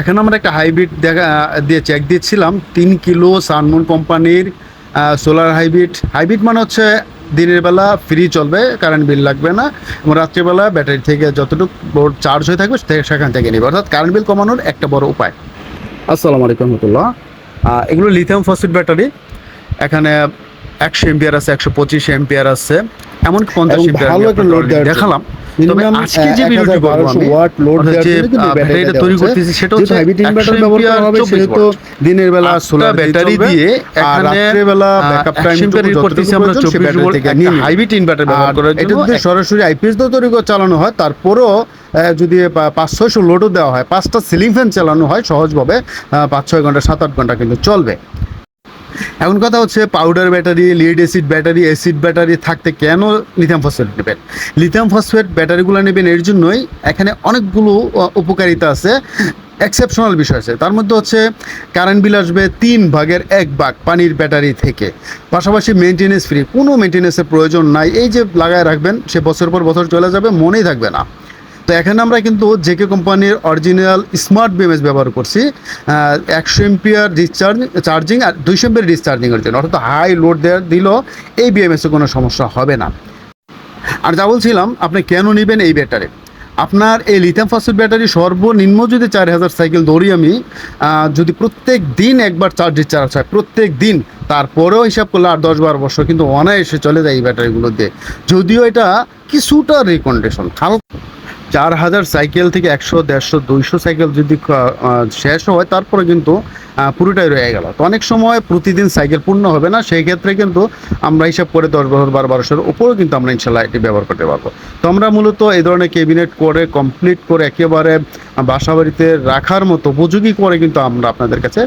এখন আমরা একটা হাইব্রিড দেখা দিয়ে চেক দিচ্ছিলাম। তিন কিলো সানমুন কোম্পানির সোলার হাইব্রিড। হাইব্রিড মানে হচ্ছে দিনের বেলা ফ্রি চলবে কারেন্ট বিল লাগবে না এবং রাত্রিবেলা ব্যাটারি থেকে যতটুকু বোর্ড চার্জ হয়ে থাকবে সেখান থেকে নেবে। অর্থাৎ কারেন্ট বিল কমানোর একটা বড় উপায়। আসসালামু আলাইকুম রহমতুল্লাহ। এগুলো লিথিয়াম ফসফেট ব্যাটারি এখানে একশো এম্পিয়ার আছে একশো পঁচিশ এম্পিয়ার আছে এমন পঞ্চাশ এম্পিয়ার। দেখালাম। তবে আজকে যে ভিডিওটি করব 1200 আমি watt load যে জন্য কিন্তু আহ, ব্যাটারিটা ব্যাটারিটা তৈরি করতেছি সেটা হচ্ছে। hybrid inverter 100 ব্যবহার করা হবে সেহেতু দিনের বেলা সোলার ব্যাটারি দিয়ে এখানে রাত্রেবেলা ব্যাকআপ টাইম করতেছি আমরা 24 ভোল্ট একটা হাইব্রিড ইনভার্টার ব্যবহার আর করার এটা যদি সরাসরি আইপিএস তৈরি করে চালানো হয় তারপরও যদি পাঁচ ছয়শো লোডও দেওয়া হয় পাঁচটা সিলিং ফ্যান চালানো হয় সহজভাবে পাঁচ ছয় ঘণ্টা সাত আট ঘণ্টা কিন্তু চলবে। এখন কথা হচ্ছে powder battery lead acid battery acid battery থাকতে কেন লিথিয়াম ফসফেট নেবেন? লিথিয়াম ফসফেট ব্যাটারিগুলো নেবেন এর জন্যই এখানে অনেকগুলো উপকারিতা আছে। এক্সেপশনাল বিষয় আছে। তার মধ্যে হচ্ছে কারেন্ট বিল আসবে তিন ভাগের এক ভাগ পানির ব্যাটারি থেকে। পাশাপাশি মেনটেনেন্স ফ্রি কোনো মেনটেনেন্সের প্রয়োজন নাই। এই যে লাগায় রাখবেন, সে বছর পর বছর চলে যাবে, মনেই থাকবে না। তো এখানে আমরা কিন্তু জেকে কোম্পানির অরিজিনাল স্মার্ট বিএমএস ব্যবহার করছি একশো এমপিয়ার ডিসচার্জ চার্জিং আর দুইশো এমপিয়ার ডিসচার্জিংয়ের জন্য। অর্থাৎ হাই লোড দিলেও এই বিএমএসে কোনো সমস্যা হবে না। আর যা বলছিলাম, আপনি কেন নেবেন এই ব্যাটারি? আপনার এই লিথিয়াম ফসফেট ব্যাটারি সর্বনিম্ন যদি চার হাজার সাইকেল দৌড়ি আমি যদি প্রত্যেক দিন একবার চার্জ ডিসচার্জ হয়, প্রত্যেক দিন, তারপরেও হিসাব করলে আর দশ বারো বছর কিন্তু অনায়াসে চলে যায় এই ব্যাটারিগুলো দিয়ে। যদিও এটা কিছুটা রিকন্ডিশন হালকা চার হাজার সাইকেল থেকে একশো, দেড়শো, দুইশো সাইকেল যদি শেষ হয়, তারপরে কিন্তু পুরোটাই রয়ে গেল। তো অনেক সময় প্রতিদিন সাইকেল পূর্ণ হবে না, সেই ক্ষেত্রে কিন্তু আমরা হিসাব করে দশ বছর, বারো বারোশোর উপরেও কিন্তু আমরা ইনশাল্লাহ এটি ব্যবহার করতে পারব। তো আমরা মূলত এই ধরনের ক্যাবিনেট করে কমপ্লিট করে, একেবারে বাসা বাড়িতে রাখার মতো, উপযোগী করে কিন্তু আমরা আপনাদের কাছে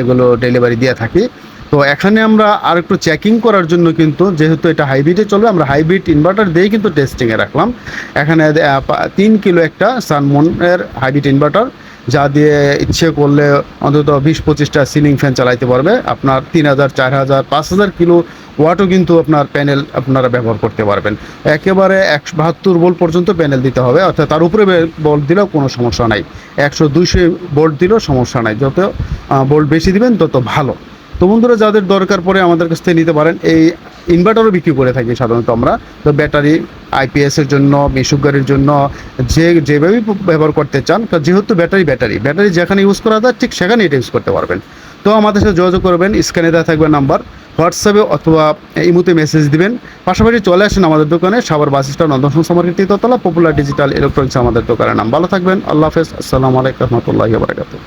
এগুলো ডেলিভারি দিয়ে থাকি। তো এখানে আমরা আর একটু চেকিং করার জন্য কিন্তু যেহেতু এটা হাইব্রিডে চলবে, আমরা হাইব্রিড ইনভার্টার দিয়ে কিন্তু টেস্টিংয়ে রাখলাম। এখানে তিন কিলো একটা সানমনের হাইব্রিড ইনভার্টার যা দিয়ে ইচ্ছে করলে অন্তত বিশ পঁচিশটা সিলিং ফ্যান চালাইতে পারবে। আপনার তিন হাজার, চার হাজার, পাঁচ হাজার কিলো ওয়াটও কিন্তু আপনার প্যানেল আপনারা ব্যবহার করতে পারবেন। একেবারে একশো বাহাত্তর ভোল্ট পর্যন্ত প্যানেল দিতে হবে, অর্থাৎ তার উপরে বোল্ট দিলেও কোনো সমস্যা নাই। একশো দুইশো বোল্ট দিলেও সমস্যা নাই। যত বোল্ট বেশি দিবেন, তত ভালো। তো বন্ধুরা, যাদের দরকার পড়ে আমাদের কাছ থেকে নিতে পারেন। এই ইনভার্টারও বিক্রি করে থাকি সাধারণত আমরা। তো ব্যাটারি আইপিএসের জন্য মিশুক গাড়ির জন্য, যে যেভাবেই ব্যবহার করতে চান যেহেতু ব্যাটারি ব্যাটারি। ব্যাটারি যেখানে ইউজ করা যায়, ঠিক সেখানে এটা ইউজ করতে পারবেন। তো আমাদের সাথে যোগাযোগ করবেন স্ক্যানে দেওয়া থাকবে নাম্বার হোয়াটসঅ্যাপে অথবা ইমুতে মেসেজ দিবেন। পাশাপাশি চলে আসেন আমাদের দোকানে সাবার বাস স্ট্যান্ড নন্দন সমার্কেট তৃতীয়তলা পপুলার ডিজিটাল ইলেকট্রনিক্স আমাদের দোকানের নাম। ভালো থাকবেন, আল্লাহ হাফেজ। আসসালামু আলাইকুম রহমতুল্লাহি বারাকাতুহ।